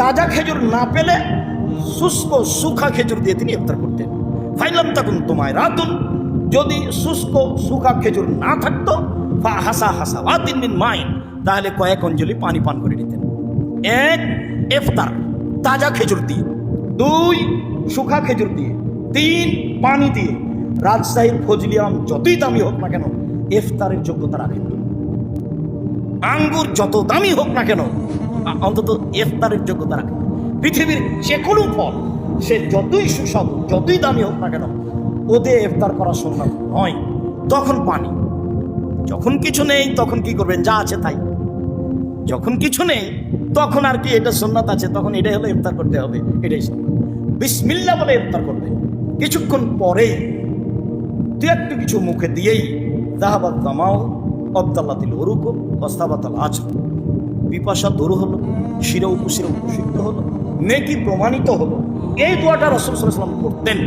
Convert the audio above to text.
তাজা খেজুর না পেলে শুষ্ক সুখা খেজুর দিয়ে তিনি ইফতার করতেন। ফাইলাম তখন তোমায় রাতুন, যদি শুষ্ক সুখা খেজুর না থাকতো, ফা হাসা হাসা বা তিন দিন মাইন, তাহলে কয়েক অঞ্জলি পানি পান করে নিতেন। এক, ইফতার, তাজা খেজুর দিয়ে। দুই শুখা খেজুর দিয়ে। তিন, পানি দিয়ে। রাজশাহীর ফজলি আম যতই দামি হোক না কেন, ইফতারের যোগ্যতা রাখে না আঙ্গুর যত দামি হোক না কেন অন্তত ইফতারের যোগ্যতা রাখে। পৃথিবীর যে কোনো ফল, সে যতই সুস্বাদু, যতই দামি হোক না কেন, ওদের ইফতার করা সম্ভব নয়। তখন পানি। যখন কিছু নেই, তখন কি করবেন? যা আছে তাই। যখন কিছু নেই, তখন আর কি এটা সুন্নাত আছে, তখন এটাই হলো ইফতার করতে হবে, এটাই বিসমিল্লা বলে ইফতার করবে। কিছুক্ষণ পরে দু একটু কিছু মুখে দিয়েই জাহাবাত জামাও অবদাল্লাতিল ওরুক অস্তাবাতাল আজ পিপাসা দূর হলো শিরা উপশিরা উপসিদ্ধ হলো, নেকি প্রমাণিত হলো। এই দোয়াটা রসুল সাল্লাম করতেন।